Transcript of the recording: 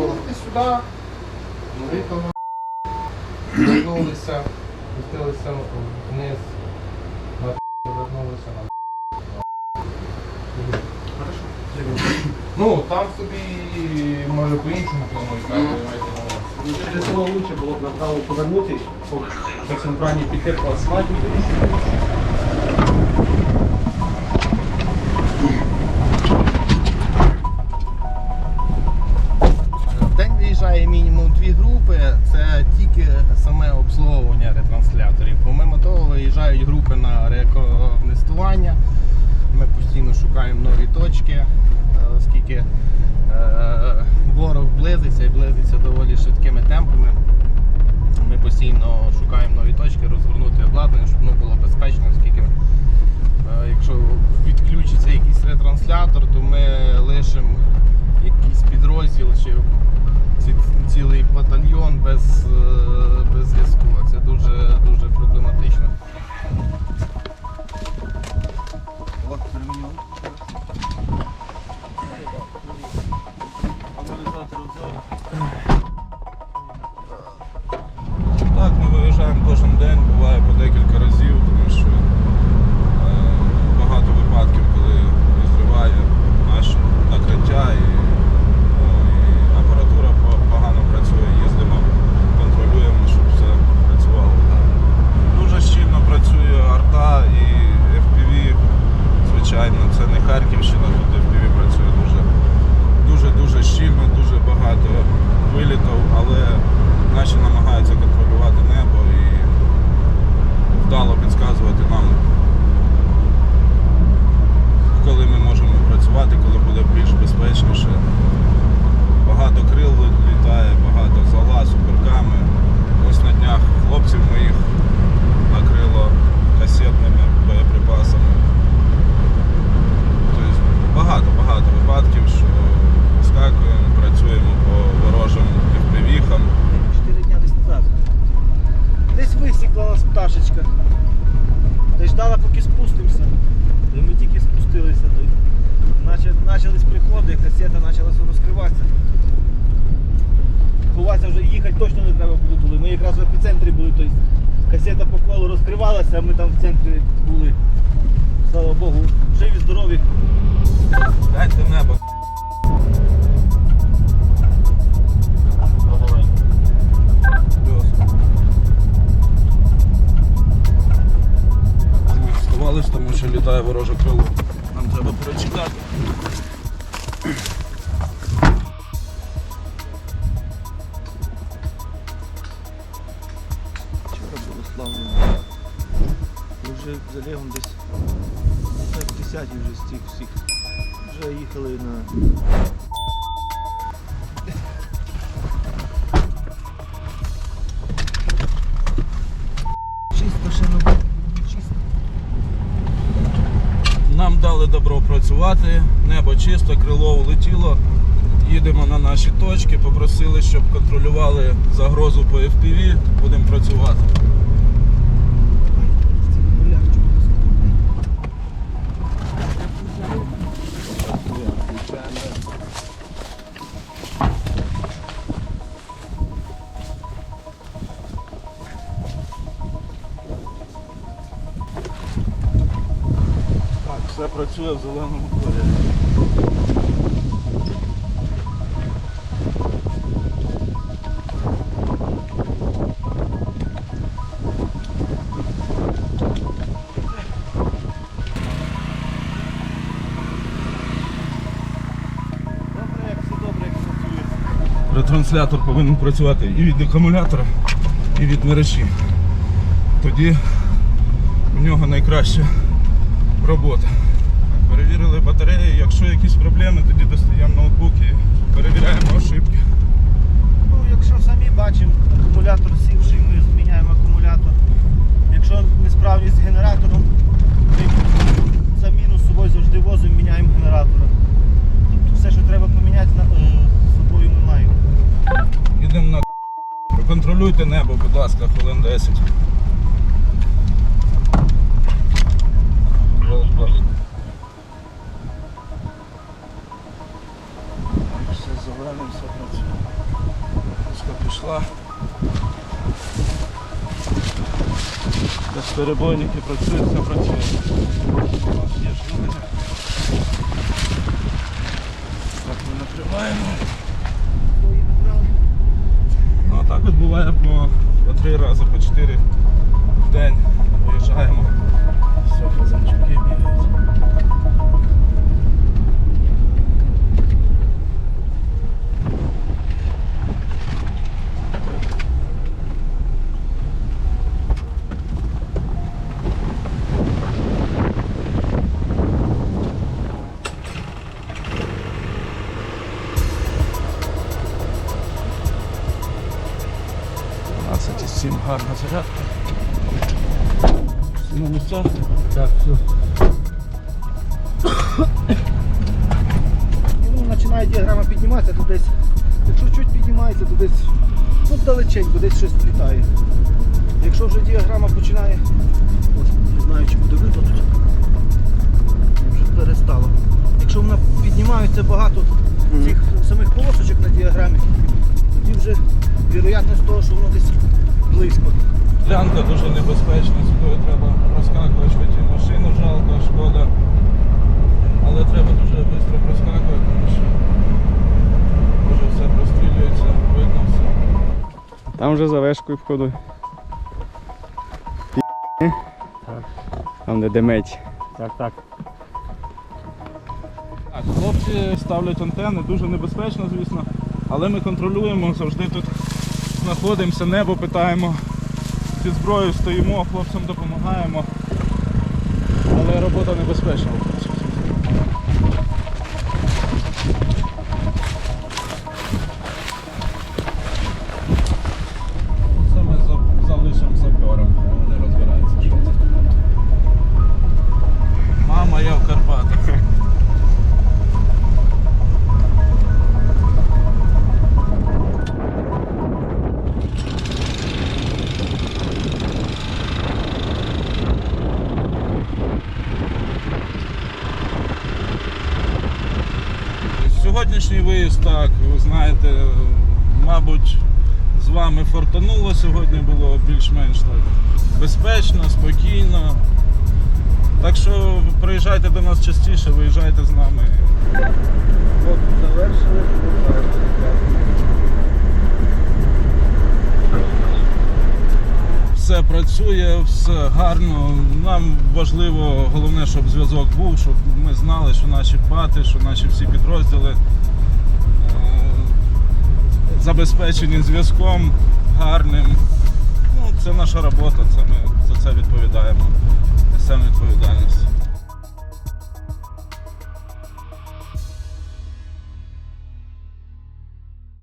Сюди, Норитово, вернулися, спустилися вниз, на повернулися на Ну, там собі може по-іншому планують. Для цього лучше було б направо повернути, по центральній піти по асфальту. Виїжджає мінімум дві групи, це тільки саме обслуговування ретрансляторів. Помимо того, виїжджають групи на рекогнестування. Ми постійно шукаємо нові точки, е, оскільки е, ворог близиться і близиться доволі швидкими цілий без, е, без зв'язку. Це дуже, дуже проблематично. Так, ми виїжджаємо кожен день, буває по декілька разів, тому що е, багато випадків, коли розриває наше накриття і, ну, і апаратура по- погано працює, їздимо, контролюємо, щоб все працювало гарно. Дуже щільно працює арта і FPV, звичайно, це не Харківщина, тут FPV працює дуже дуже-дуже щільно, дуже багато вилітів, але наші намагаються контролювати небо і вдало підказувати нам, коли ми можемо працювати, коли буде більш безпечніше. Багато крил літає, багато зала, суперками. Ось на днях хлопців моїх накрило касетними боєприпасами. Тобто багато-багато випадків, що скакуємо, працюємо по ворожим впівіхам. Чотири дня десь назад. Десь нас пташечка. Та поки спустимося. І ми тільки спустилися. Почались приходи, касета почала розкриватися. Ховатися вже їхати точно не треба було були. Ми якраз в епіцентрі були, тобто касета по колу розкривалася, а ми там в центрі були. Слава Богу, живі, здорові. Гляньте небо. Літає вороже крило. Нам треба перечекати. Вчора було славно. Ми вже залігом десь так 10 вже з цих всіх. Вже їхали на. Нам дали добро працювати, небо чисто, крило улетіло. Їдемо на наші точки, попросили, щоб контролювали загрозу по FPV, будемо працювати. Все працює в зеленому кольорі. Ретранслятор повинен працювати і від акумулятора, і від мережі. Тоді у нього найкраща робота. Перевірили батареї, якщо якісь проблеми, тоді достаємо ноутбук і перевіряємо ошибки. Ну, якщо самі бачимо, акумулятор сівший, ми зміняємо акумулятор. Якщо несправність з генератором, ми заміну з собою завжди возимо, міняємо генератора. Тобто все, що треба поміняти, е, з собою ми маємо. Йдемо на проконтролюйте небо, будь ласка, хвилин 10. Все зеленим, пішла. Безперебойники працюють, все працює. Є жилення. Так ми накриваємо. Ну а так от буває по три рази, по чотири Двадцять із сім гарна зарядка. Всі на місцях. Так, все. Ну, починає діаграма підніматися, то десь, якщо чуть піднімається, то десь ну, далеченько, десь щось літає. Якщо вже діаграма починає, ось, не знаю, чи буде видно тут, вже перестало. Якщо вона піднімається багато цих самих полосочок на діаграмі, тоді вже вірогідність того, що воно десь близько. Ділянка дуже небезпечна, сюди треба проскакувати, машину жалко, шкода. Але треба дуже швидко проскакувати, тому що дуже все прострілюється, видно все. Там вже за вешкою входу. Там де демець. Так, так. Так, хлопці ставлять антени, дуже небезпечно, звісно, але ми контролюємо, завжди тут знаходимося, небо питаємо, зі зброєю стоїмо, хлопцям допомагаємо. Але робота небезпечна. Знаєте, мабуть, з вами фортануло сьогодні було більш-менш так безпечно, спокійно. Так що приїжджайте до нас частіше, виїжджайте з нами. От, завершили. Все працює, все гарно. Нам важливо, головне, щоб зв'язок був, щоб ми знали, що наші бати, що наші всі підрозділи забезпечені зв'язком гарним. Ну, Це наша робота, це ми за це відповідаємо. Несемо відповідальність.